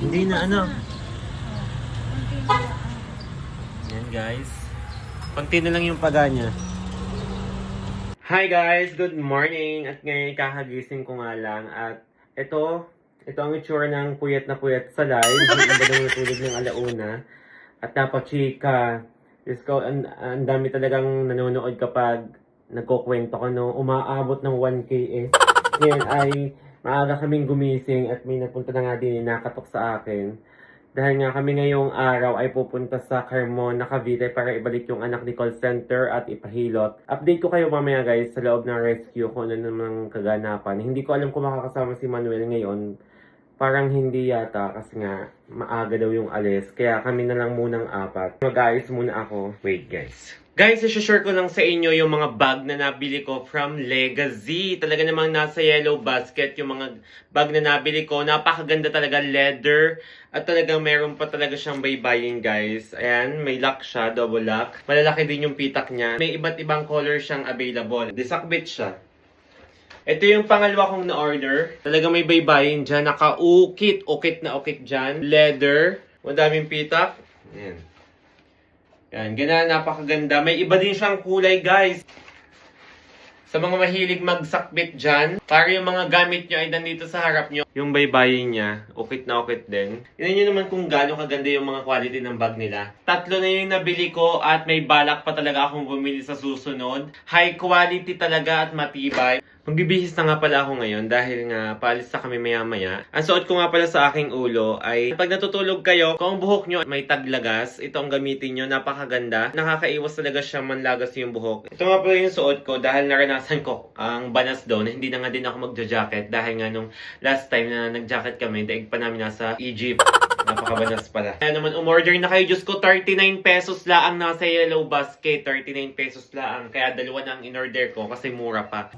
Hindi na ano. Yan guys. Konti na lang yung paga niya. Hi guys! Good morning! At ngayon kakagising ko nga lang at ito, ito ang itsura ng puyat na puyat sa live. Hindi ba daw natulog ng alauna? At napachika. Diyos ko, ang, ang dami talagang nanonood kapag nagkukwento ko no, umaabot ng 1K eh. Ngayon ay maaga kaming gumising at may napunta na nga din nakatok sa akin. Dahil nga kami ngayong araw ay pupunta sa Carmona, Cavite para ibalik yung anak ni call center at ipahilot. Update ko kayo mamaya guys sa loob ng rescue kung ano namang kaganapan. Hindi ko alam kung makakasama si Manuel ngayon. Parang hindi yata kasi nga maaga daw yung alis. Kaya kami na lang munang apat. Mag-ayos muna ako. Wait guys. Guys, isi-share ko lang sa inyo yung mga bag na nabili ko from Legacy. Talaga namang nasa yellow basket yung mga bag na nabili ko. Napakaganda talaga, leather. At talagang meron pa talaga siyang baybayin, guys. Ayan, may lock siya, double lock. Malalaki din yung pitak niya. May iba't ibang color siyang available. Disakbit siya. Ito yung pangalawa kong na-order. Talaga may baybayin dyan. Naka-ukit. Ukit na ukit dyan. Leather. Madaming pitak. Ayan. Yan, ganyan, napakaganda. May iba din siyang kulay, guys. Sa mga mahilig magsakbit dyan, para yung mga gamit nyo ay nandito sa harap nyo. Yung baybayin niya, ukit na ukit din. Tignan nyo naman kung gaano kaganda yung mga quality ng bag nila. Tatlo na yung nabili ko at may balak pa talaga akong bumili sa susunod. High quality talaga at matibay. Magbibihis na nga pala ako ngayon dahil nga paalis na kami maya maya. Ang suot ko nga pala sa aking ulo ay pag natutulog kayo, kung ang buhok nyo may taglagas, ito ang gamitin nyo, napakaganda. Nakakaiwas talaga siya manlagas yung buhok. Ito nga pala yung suot ko dahil naranasan ko ang banas doon. Hindi na nga din ako magja-jacket dahil nga nung last time na nag-jacket kami, daig pa namin nasa Egypt. Napakabanas pala. Kaya naman, umorder na kayo. Diyos ko, 39 pesos lang nasa yellow basket. 39 pesos lang. Kaya dalawa na ang in-order ko kasi mura pa.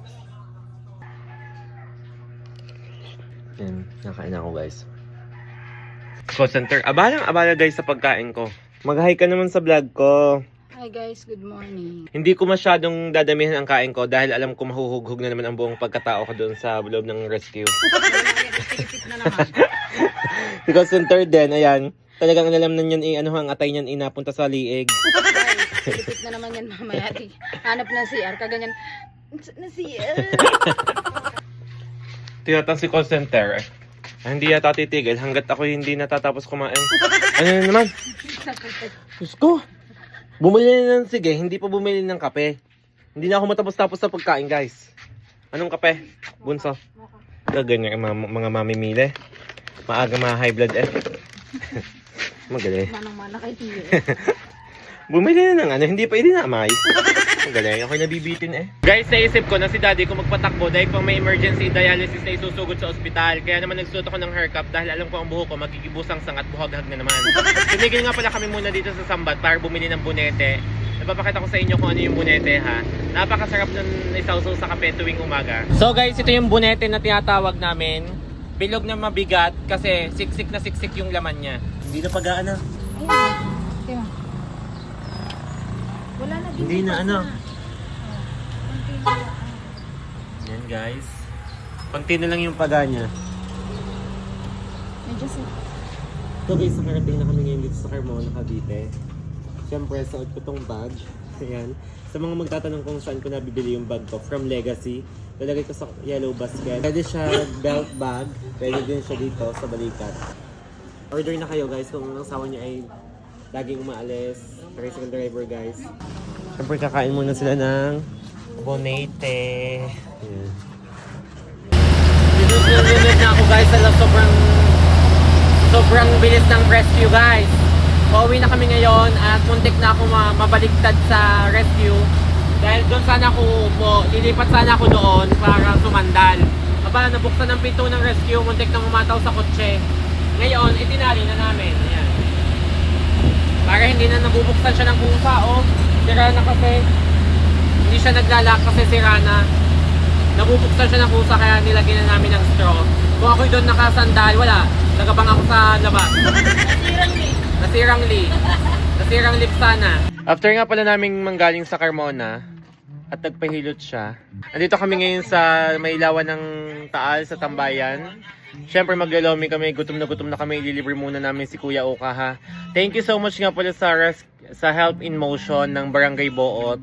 Yan, nakain ako guys. Call center. Abalang abala guys sa pagkain ko. Mag-hi ka naman sa vlog ko. Hi guys, good morning. Hindi ko masyadong dadamihan ang kain ko dahil alam ko mahuhughog na naman ang buong pagkatao ko doon sa loob ng rescue. Call center din, ayan. Talagang alam na niyan, eh, ano ang atay niyan, inapunta sa liig. tipit na naman yan mamaya. Hanap na si R, kaganyan. Na si R. Tinatang si call center. Hindi yata titigil hanggat ako hindi natatapos kumain. Ano na naman? Diyos ko. Bumili na ng sige, hindi pa bumili ng kape. Hindi na ako matapos-tapos sa pagkain, guys. Anong kape? Bunso. Gaganyan ang mga, mga mamimili. Maaga mga high blood eh. Magaling. Manang-mana kay. Bumili na ng ano, hindi pa idinamay. Magaling, ako'y nabibitin eh. Guys, naisip ko na si daddy ko magpatakbo dahil kung may emergency dialysis na isusugod sa ospital. Kaya naman nagsuot ako ng hair cap dahil alam ko ang buhok ko magigibusang sangat buhaghag na naman. Tumigil nga pala kami muna dito sa Sambat para bumili ng bunete. Napapakita ko sa inyo kung ano yung bunete ha. Napakasarap ng isawsaw sa kape tuwing umaga. So guys, ito yung bunete na tinatawag namin. Bilog na mabigat kasi siksik na siksik yung laman niya. Hindi na pagaan na. Ayun. Tiyo. Wala na din. Hindi na ano. Yan guys. Konti na lang yung paga niya. Medyo si... So guys, nakarating na kami ngayon dito sa Carmona, Cavite. Siyempre, suot ko tong bag. Ayan. Sa mga magtatanong kung saan ko nabibili yung bag ko, from Legacy. Lalagay ko sa yellow basket. Pwede siya belt bag. Pwede din siya dito sa balikat. Order na kayo guys kung ang asawa niyo ay laging umaalis. Tricycle driver guys. Siyempre, kakain muna sila ng bonete. Ayan. Sinusunod na ako guys sa sobrang sobrang bilis ng rescue guys. Pauwi na kami ngayon at muntik na ako ma- mabaliktad sa rescue. Dahil doon sana ako uupo, lilipat sana ako doon para sumandal. Aba, nabuksan ang pinto ng rescue, muntik na umataw sa kotse. Ngayon, itinali na namin. Ayan. Para hindi na nabubuksan siya ng kusa, oh. Sira na kasi. Hindi siya naglalak kasi sira na. Nabubuksan siya ng kusa kaya nilagyan na namin ng straw. Kung ako'y doon nakasandal, wala. Nagabang ako sa labas. Nasirang ni. Nasirang lip. Nasirang lip sana. After nga pala naming manggaling sa Carmona, at nagpahilot siya. Andito kami ngayon sa may lawan ng Taal sa Tambayan. Siyempre maglalomi kami, gutom na gutom na kami, ililibre muna namin si Kuya Oka ha. Thank you so much nga pala sa, res- sa Help in Motion ng Barangay Boot.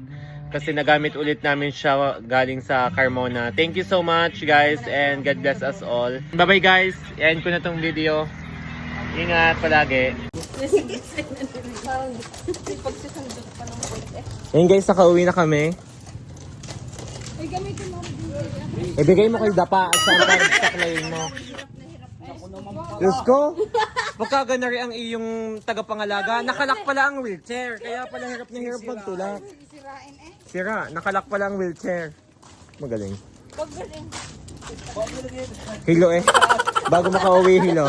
Kasi nagamit ulit namin siya galing sa Carmona. Thank you so much guys and God bless us all. Bye bye guys, end ko na tong video. Ingat palagi. Ayun guys, nakauwi na kami. Ibigay mo kay Dapa at saan saklayin mo. Diyos ko! Pagka na rin ang iyong tagapangalaga, nakalak pala ang wheelchair. Kaya pala hirap na hirap magtulak. Sirain eh. Sira, nakalak pala ang wheelchair. Magaling. Pag galing. Hilo eh. Bago makauwi, hilo.